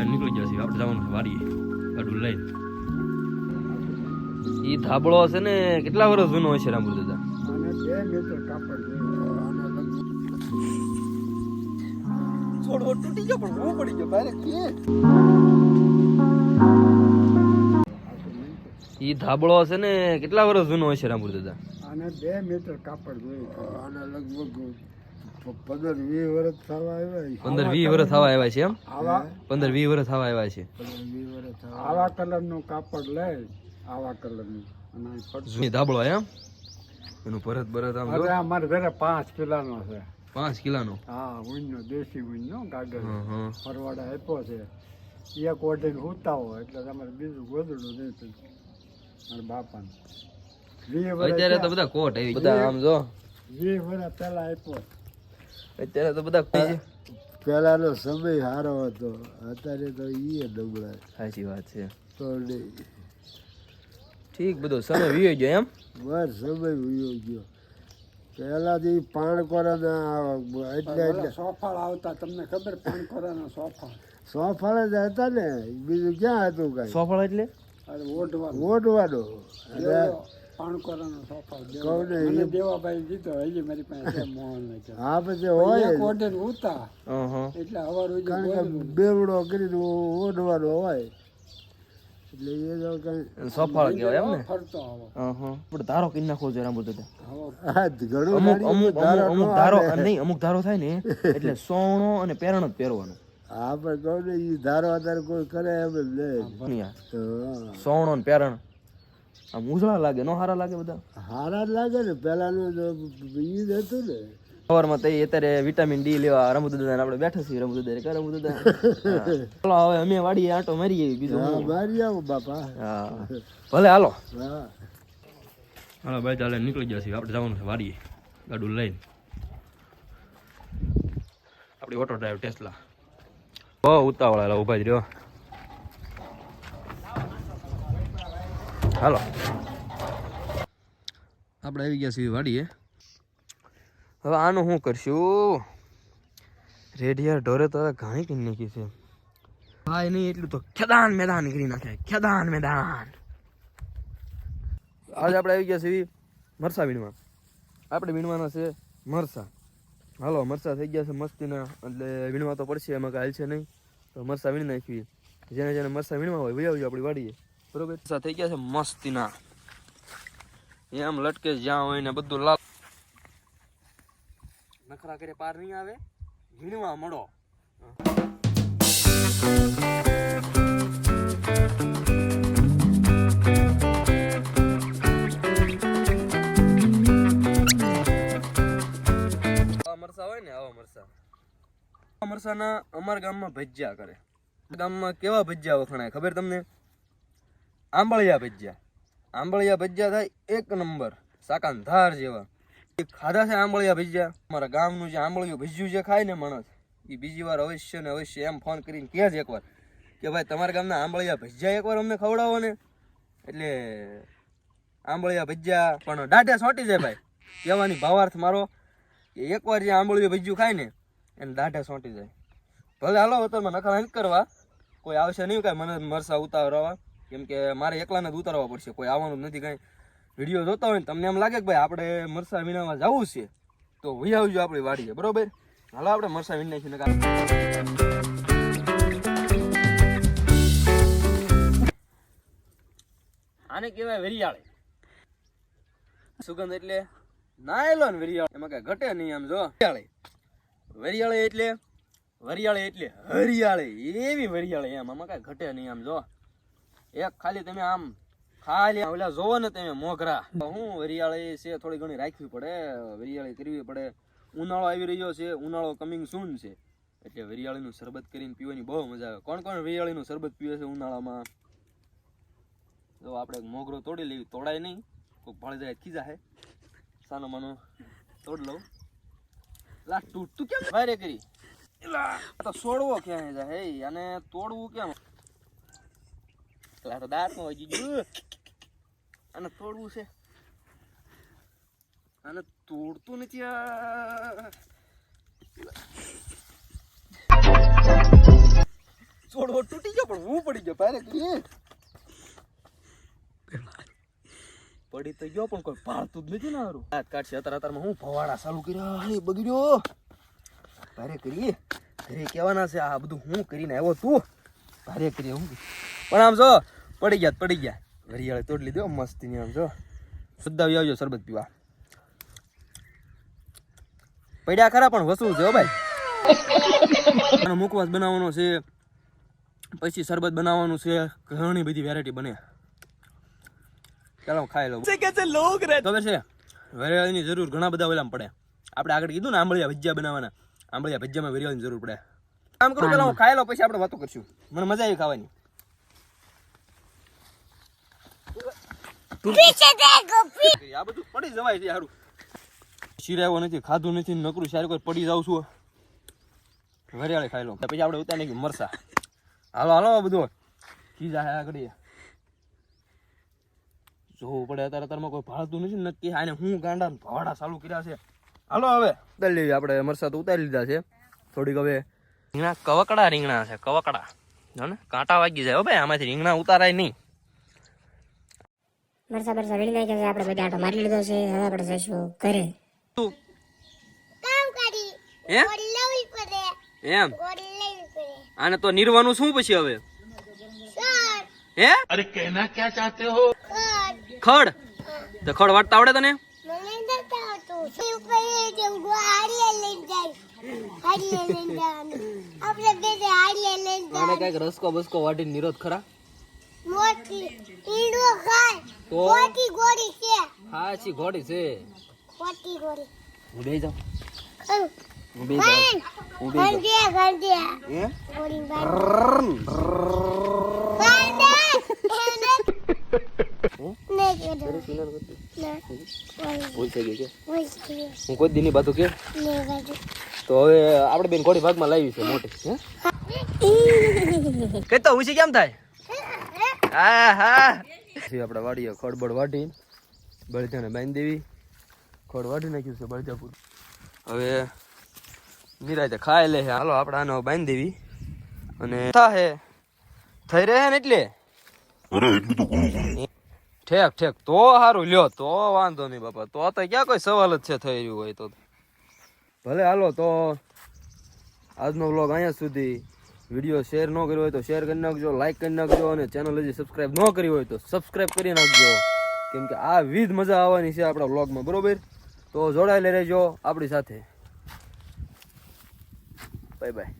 ચાલે નીકળી જશે આપણે જવાનું છે વાડીએ ગાડું લઈને ઈ ધાબળો હશે ને કેટલા વર્ષ જૂનો હશે રામુ દાદા? છોડવો તૂટી ગયો પણ હું પડી ગયો બારે કે? ઈ ધાબળો છે ને કેટલા વર્ષ જૂનો હશે રામુ દાદા? અને બે મીટર કાપડ જોયું અને લગભગ પંદર વીસ વર્ષ થવા આવ્યા પંદર વીસ વર્ષ થવા આવ્યા છે એમ? આવા પંદર વીસ વર્ષ થવા આવ્યા છે. આવા કલરનું કાપડ લે આવા કલરનું. અને અહીં ફટ- જૂની ધાબળો એમ? એનું ભરત ભરત આમ જો. હવે અમારે ઘરે પાંચ કિલોનો છે. પાંચ કિલાનો? હા ઊંઘનો દેશી ગાગર. હં, હં. આપ્યો છે. એક ઓઢીને ઉતા હોય એટલે તમારે બીજું ગોદડું નહીં મારા બાપાને. અત્યારે તો બધા કોટ આવી બધા આમ જો. વીસ વર્ષ પહેલા આપ્યો. અત્યારે તો બધા પહેલાનો સમય સારો હતો. અત્યારે તો ઈ ડબડા સાચી વાત છે. તો ઠીક બધો સમય વીયો ગયો એમ? બસ સમય વયો ગયો. પહેલાથી પાણકોરાના એટલે એટલે સોફાળ આવતા તમને ખબર પાણકોરાના સોફાળ? સોફાળ જ હતા ને બીજું ક્યાં હતું કઈ? સોફળ એટલે? ઓઢવાનો. અને પાણ કોરાનો સોફાળ કહું ને એ દેવાભાઈ જીતો હજી મારી પાસે મોહન હા પછી હોય જ. ઉતા. એટલે અવાર કારણ કે બેવડો કરીને ઓઢવાનો હોય. એટલે એ જો કઈ હં. કહેવાય એમ ને? ફરતો આવો હં, હં. ધારો કરી નાખવો છે રામુ દાદા હા ઘણું અમુક અમુક ધારો અમુક અમુક ધારો નહીં અમુક ધારો થાય ને એટલે સોણો અને પેરણ જ પહેરવાનું. હા પણ કહું ને ઈ ધારો અત્યારે કોઈ કરે એમ જ નહીં. સોણો ને પેરણ. આમ ઉજળા લાગે નો હારા લાગે બધા? હારા જ લાગે ને પેલાનું તો ઈ હતું ને. સવારમાં તઈ અત્યારે વિટામિન ડી લેવા રમુદાદા આપણે બેઠા છીએ રમુદાદા કે રમુદાદા? ચાલો હવે અમે વાડીએ આંટો મારીએ બીજું હા મારી આવો બાપા. હા. ભલે હાલો. હા. હાલો ભાઈ ચાલે નીકળી જશે આપણે જવાનું છે વાડીએ ગાડું લઈને. આપણી ઓટો ડ્રાઈવ ટેસ્લા બહુ ઉતાવળા ઊભા જ રહ્યો. હાલો. આપણે આવી ગયા છીએ વાડીએ. હવે આનું શું કરશું? રેડિયા ઢોરે તો હવે ઘણી કરી નાખી છે. ભાઈ નહીં એટલું તો ખેદાન મેદાન કરી નાખે. ખેદાન મેદાન. આજે આપણે આવી ગયા છીએ મરસા વીણવા. આપણે વીણવાના છે મરસા. હાલો મરસા થઈ ગયા છે મસ્તીના. એટલે વીણવા તો પડશે એમાં કાંઈ છે નહીં. તો મરસા વીણી નાખીએ. જેને જેને મરસા વીણવા હોય વહી આવજો આપણી વાડીએ. બરોબર? થઈ ગયા છે મસ્તીના. એમ લટકે જ્યાં હોય ને બધું લાલ નખરા કરે પાર નહીં આવે? વીણવા મળો. મરસા હોય ને આવા મરસા. મરસાના અમારા ગામમાં ભજીયા કરે. ગામમાં કેવા ભજીયા વખણાય ખબર તમને? આંબળિયા ભજીયા. આંબળિયા ભજીયા થાય એક નંબર. સાકાન ધાર જેવા. ખાધા છે આંબળિયા ભજીયા? અમારા ગામનું જે આંબળિયું ભજીયું જે ખાય ને માણસ એ બીજી વાર અવશ્ય ને અવશ્ય એમ ફોન કરીને કહે જ એકવાર કે ભાઈ તમારા ગામના આંબળિયા ભજીયા એકવાર અમને ખવડાવો ને. એટલે આંબળિયા ભજીયા પણ દાઢે સોંટી જાય ભાઈ. કહેવાની ભાવાર્થ મારો કે એકવાર જે આંબળિયું ભજીયું ખાય ને, એને દાઢે સોંટી જાય. ભલે હાલો અત્યારમાં નખા કરવા. કોઈ આવશે નહીં, કાંઈ મને મરસા ઉતારવા કેમ કે મારે એકલાને જ ઉતારવા પડશે, કોઈ આવવાનું નથી કાંઈ. વીડિયો જોતા હોય ને તમને એમ લાગે કે ભાઈ આપણે મરસા વિનામાં જવું છે, તો વહી આવજો આપણી વાડીએ, બરોબર? હાલો, આપણે મરસા વીણ નાખીને આને કહેવાય વેરિયાળી. સુગંધ એટલે નાયલોન વેરિયાળ. એમાં કઈ ઘટે નહીં આમ, જો. વેરિયાળી. વેરિયાળી એટલે, વરિયાળે એટલે હરિયાળે. એવી વરિયાળે એમ, આમાં કઈ ઘટે નહીં આમ, જો. એક ખાલી તમે આમ ખાલી ઓલા જોવો ને તમે મોઘરા. હું હરિયાળી છે, થોડી ઘણી રાખવી પડે હરિયાળી કરવી પડે. ઉનાળો આવી રહ્યો છે, ઉનાળો કમિંગ સૂન છે. એટલે વરિયાળીનું શરબત કરીને પીવાની બહુ મજા આવે. કોણ કોણ વરિયાળીનું શરબત પીવે છે ઉનાળામાં? જો આપણે મોગરો તોડી લેવી, તોડાય નહીં. કોઈક ભાળી જાય ખીજા હે. સાનો માનો તોડ લઉં. લા તું તું કેમ ફાયરે કરી? તો છોડવો ક્યાં જાય? અને તોડવું કેમ? તો દાંતમાં વાગી ગયું અને તોડવું છે અને તોડતું નથી છોડવો તૂટી ગયો પણ હું પડી ગયો ભારે કરીએ પડી તો ગયો પણ કોઈ પાડતું જ નથી ને હારું હાથ કાઢશે અત્યારે અત્યારમાં હું ફવાડા ચાલુ કર્યા હે બગડ્યો ભારે કરીએ ઘરે કહેવાના છે આ બધું હું કરીને આવ્યો તું ભારે કરીએ હું પણ આમ જો પડી ગયા પડી ગયા. ઘડિયાળે તોડ લીધો મસ્તી આમ જો. સુદ્ધાવી આવજો શરબત પીવા. પડ્યા ખરા પણ વસવું છે હો ભાઈ. મુખવાસ બનાવવાનો છે પછી શરબત બનાવવાનું છે ઘણી બધી વેરાયટી બને. ચાલો ખાઈ લઉં. ખબર છે? વેરિયાળીની જરૂર ઘણા બધા ઓલામાં પડે. આપણે આગળ કીધું ને આંબળિયા ભજીયા બનાવવાના. આંબળિયા ભજીયામાં વેરિયાળીની જરૂર પડે. આમ કરું પેલા હું ખાઈ લઉં પછી આપણે વાતો કરશું. મને મજા આવી ખાવાની. આ બધું પડી જવાય છે સારું શિરાયો નથી ખાધું નથી નકરું સારું કોઈ પડી જાઉં છું. વેરિયાળી ખાઈ લઉં. પછી આપણે ઉતારી નાખ્યું મરસા. હાલો હાલો બધું. ચીજ આ આગળ જોવું પડે અત્યારે અત્યારમાં કોઈ ભાળતું નથી નક્કી આને હું ગાંડા ભાડા ચાલુ કર્યા છે. હાલો હવે. ઉતારી લેવી આપણે મરસા તો ઉતારી લીધા છે. થોડીક હવે રીંગણા કવકડા રીંગણા છે કવકડા. ને કાંટા વાગી જાય હો ભાઈ આમાંથી રીંગણા ઉતારાય નહીં. મરસા બરસા વીણી નાખ્યા છે. આપણે બધા આટો મારી લીધો છે. હવે આપણે જઈશું ઘરે. તું? કામ કરી. હે? ગોળી લેવી પડે. એમ? ગોળી લેવી પડે. આને તો નિર્વાનું શું પછી હવે? સર હે? હો? ખડ. તો ખડ વાટતા આવડે તને? મને નથી આવતું શું છે જાય. આપણે લઈને આને કંઈક રસકો બસકો વાટીને નિરોધ ખરા? મોટી ઈંડો ખાય. તો? મોટી ઘોડી છે. હા છી ઘોડી છે. મોટી ઘોડી હું જાવ. હું હું હે? હું? કોઈ દીની બાતું કે? તો હવે આપણે બેન ઘોડી ભાગમાં લાવી છે મોટી હે? કે તો ઊંચી કેમ થાય? હા હા આપણે વાડીએ ખડબડ વાટી બળજાને બાંધી દેવી. ખોડ વાટી નાખ્યું છે બળજાપુર. હવે નિરાતે ખાઈ લે છે. હાલો આપણે આનો બાંધી દેવી. અને થાહે થઈ રહે ને એટલે? ઠેક ઠેક. તો સારું લ્યો તો વાંધો નહીં બાપા. તો તો ક્યાં કોઈ સવાલ જ છે થઈ રહ્યું હોય તો. ભલે હાલો તો આજનો વ્લોગ અહીંયા સુધી વીડિયો શેર ન કર્યો હોય તો શેર કરી નાખજો લાઇક કરી નાખજો અને ચેનલ હજી સબસ્ક્રાઇબ ન કરી હોય તો સબસ્ક્રાઇબ કરી નાખજો. કેમ કે આ વિધ મજા આવવાની છે આપણા વ્લોગમાં બરોબર? તો જોડાયેલા રહેજો આપણી સાથે. Bye bye